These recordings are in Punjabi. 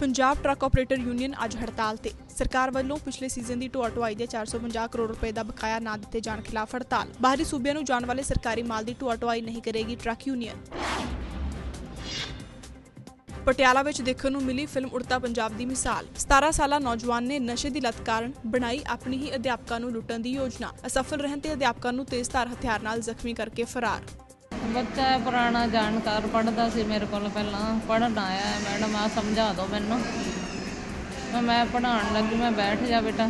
ਪੰਜਾਬ ਟਰੱਕ ਆਪਰੇਟਰ ਯੂਨੀਅਨ ਅੱਜ ਹੜਤਾਲ ਤੇ। ਸਰਕਾਰ ਵੱਲੋਂ ਪਿਛਲੇ ਸੀਜ਼ਨ ਦੀ ਢੋਆ ਢੁਆਈ ਦੇ 450 ਕਰੋੜ ਰੁਪਏ ਦਾ ਬਕਾਇਆ ਨਾ ਦਿੱਤੇ ਜਾਣ ਖਿਲਾਫ ਹੜਤਾਲ। ਬਾਹਰੀ ਸੂਬਿਆਂ ਨੂੰ ਜਾਣ ਵਾਲੇ ਸਰਕਾਰੀ ਮਾਲ ਦੀ ਢੋਆ ਢੁਆਈ ਨਹੀਂ ਕਰੇਗੀ ਟਰੱਕ ਯੂਨੀਅਨ। ਪਟਿਆਲਾ ਵਿੱਚ ਦੇਖਣ ਨੂੰ ਮਿਲੀ ਫਿਲਮ ਉੜਤਾ ਪੰਜਾਬ ਦੀ ਮਿਸਾਲ। 17 ਸਾਲਾ ਨੌਜਵਾਨ ਨੇ ਨਸ਼ੇ ਦੀ ਲਤ ਕਾਰਨ ਬਣਾਈ ਆਪਣੀ ਹੀ ਅਧਿਆਪਕਾਂ ਨੂੰ ਲੁੱਟਣ ਦੀ ਯੋਜਨਾ। ਅਸਫਲ ਰਹਿਣ ਤੇ ਅਧਿਆਪਕਾਂ ਨੂੰ ਤੇਜ਼ਧਾਰ ਹਥਿਆਰ ਨਾਲ ਜ਼ਖਮੀ ਕਰਕੇ ਫਰਾਰ। ਬੱਚਾ ਪੁਰਾਣਾ ਜਾਣਕਾਰ ਪੜ੍ਹਦਾ ਸੀ ਮੇਰੇ ਕੋਲ ਪਹਿਲਾਂ, ਪੜ੍ਹਨ ਆਇਆ ਮੈਡਮ ਆ ਸਮਝਾ ਦਿਓ ਮੈਨੂੰ। ਮੈਂ ਮੈਂ ਪੜ੍ਹਾਉਣ ਲੱਗੀ, ਮੈਂ ਬੈਠ ਜਾ ਬੇਟਾ।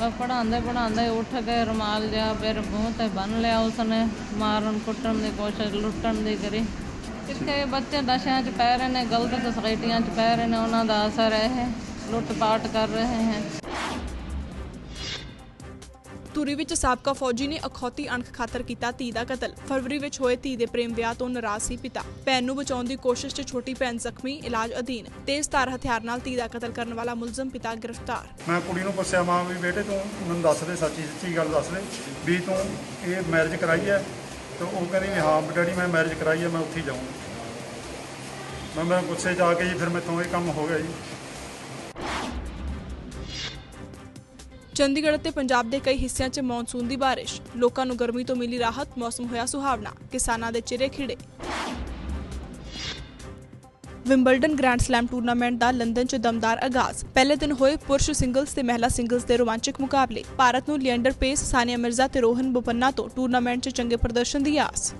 ਮੈਂ ਪੜ੍ਹਾਉਂਦੇ ਪੜ੍ਹਾਉਂਦੇ ਉੱਠ ਕੇ ਰੁਮਾਲ ਲਿਆ ਫਿਰ ਮੂੰਹ ਤੇ ਬੰਨ ਲਿਆ ਉਸਨੇ, ਮਾਰਨ ਕੁੱਟਣ ਦੀ ਕੋਸ਼ਿਸ਼, ਲੁੱਟਣ ਦੀ ਕਰੀ। ਕਿੱਥੇ ਬੱਚੇ ਨਸ਼ਿਆਂ 'ਚ ਪੈ ਰਹੇ ਨੇ, ਗਲਤ ਸੁਸਾਇਟੀਆਂ 'ਚ ਪੈ ਰਹੇ ਨੇ, ਉਹਨਾਂ ਦਾ ਅਸਰ ਹੈ ਇਹ ਲੁੱਟ ਪਾਟ ਕਰ ਰਹੇ ਹੈ। ਧੂਰੀ ਵਿੱਚ ਸਾਬਕਾ ਫੌਜੀ ਨੇ ਅਖੌਤੀ ਅਣਖ ਖਾਤਰ ਕੀਤਾ ਧੀ ਦਾ ਕਤਲ। ਫਰਵਰੀ ਵਿੱਚ ਹੋਏ ਧੀ ਦੇ ਪ੍ਰੇਮ ਵਿਆਹ ਤੋਂ ਨਾਰਾਜ਼ ਸੀ ਪਿਤਾ। ਭੈਣ ਨੂੰ ਬਚਾਉਣ ਦੀ ਕੋਸ਼ਿਸ਼ 'ਚ ਛੋਟੀ ਭੈਣ ਜ਼ਖਮੀ, ਇਲਾਜ ਅਧੀਨ। ਤੇਜ਼ਧਾਰ ਹਥਿਆਰ ਨਾਲ ਧੀ ਦਾ ਕਤਲ ਕਰਨ ਵਾਲਾ ਮੁਲਜ਼ਮ ਪਿਤਾ ਗ੍ਰਿਫਤਾਰ। ਮੈਂ ਕੁੜੀ ਨੂੰ ਪੁੱਛਿਆ, ਮਾਂ ਵੀ ਬੇਟੇ ਤੂੰ ਮੈਨੂੰ ਦੱਸ ਦੇ, ਸੱਚੀ ਸੱਚੀ ਗੱਲ ਦੱਸ ਦੇ ਵੀ ਤੂੰ ਇਹ ਮੈਰਿਜ ਕਰਾਈ ਹੈ? ਤੇ ਉਹ ਕਹਿੰਦੀ ਵੀ ਹਾਂ ਡੈਡੀ ਮੈਂ ਮੈਰਿਜ ਕਰਾਈ ਹੈ, ਮੈਂ ਉੱਥੇ ਹੀ ਜਾਊਂਗਾ। ਮੈਂ ਮੈਂ ਗੁੱਸੇ 'ਚ ਆ ਕੇ ਜੀ, ਫਿਰ ਮੈਥੋਂ ਇਹ ਕੰਮ ਹੋ ਗਿਆ ਜੀ। ਚੰਡੀਗੜ੍ਹ ਅਤੇ ਪੰਜਾਬ ਦੇ ਕਈ ਹਿੱਸਿਆਂ 'ਚ ਮੌਨਸੂਨ ਦੀ ਬਾਰਿਸ਼। ਲੋਕਾਂ ਨੂੰ ਗਰਮੀ ਤੋਂ ਮਿਲੀ ਰਾਹਤ, ਮੌਸਮ ਹੋਇਆ ਸੁਹਾਵਣਾ। ਕਿਸਾਨਾਂ ਦੇ ਚਿਹਰੇ ਖਿੜੇ। ਵਿੰਬਲਡਨ ਗ੍ਰੈਂਡ ਸਲੈਮ ਟੂਰਨਾਮੈਂਟ ਦਾ ਲੰਡਨ 'ਚ ਦਮਦਾਰ ਆਗਾਜ਼। ਪਹਿਲੇ ਦਿਨ ਹੋਏ ਪੁਰਸ਼ ਸਿੰਗਲਜ਼ ਤੇ ਮਹਿਲਾ ਸਿੰਗਲਜ਼ ਦੇ ਰੋਮਾਂਚਕ ਮੁਕਾਬਲੇ। ਭਾਰਤ ਨੂੰ ਲਿਐਂਡਰ ਪੇਸ, ਸਾਨੀਆ ਮਿਰਜ਼ਾ ਤੇ ਰੋਹਨ ਬੋਪੰਨਾ ਤੋਂ ਟੂਰਨਾਮੈਂਟ 'ਚ ਚੰਗੇ ਪ੍ਰਦਰਸ਼ਨ ਦੀ ਆਸ।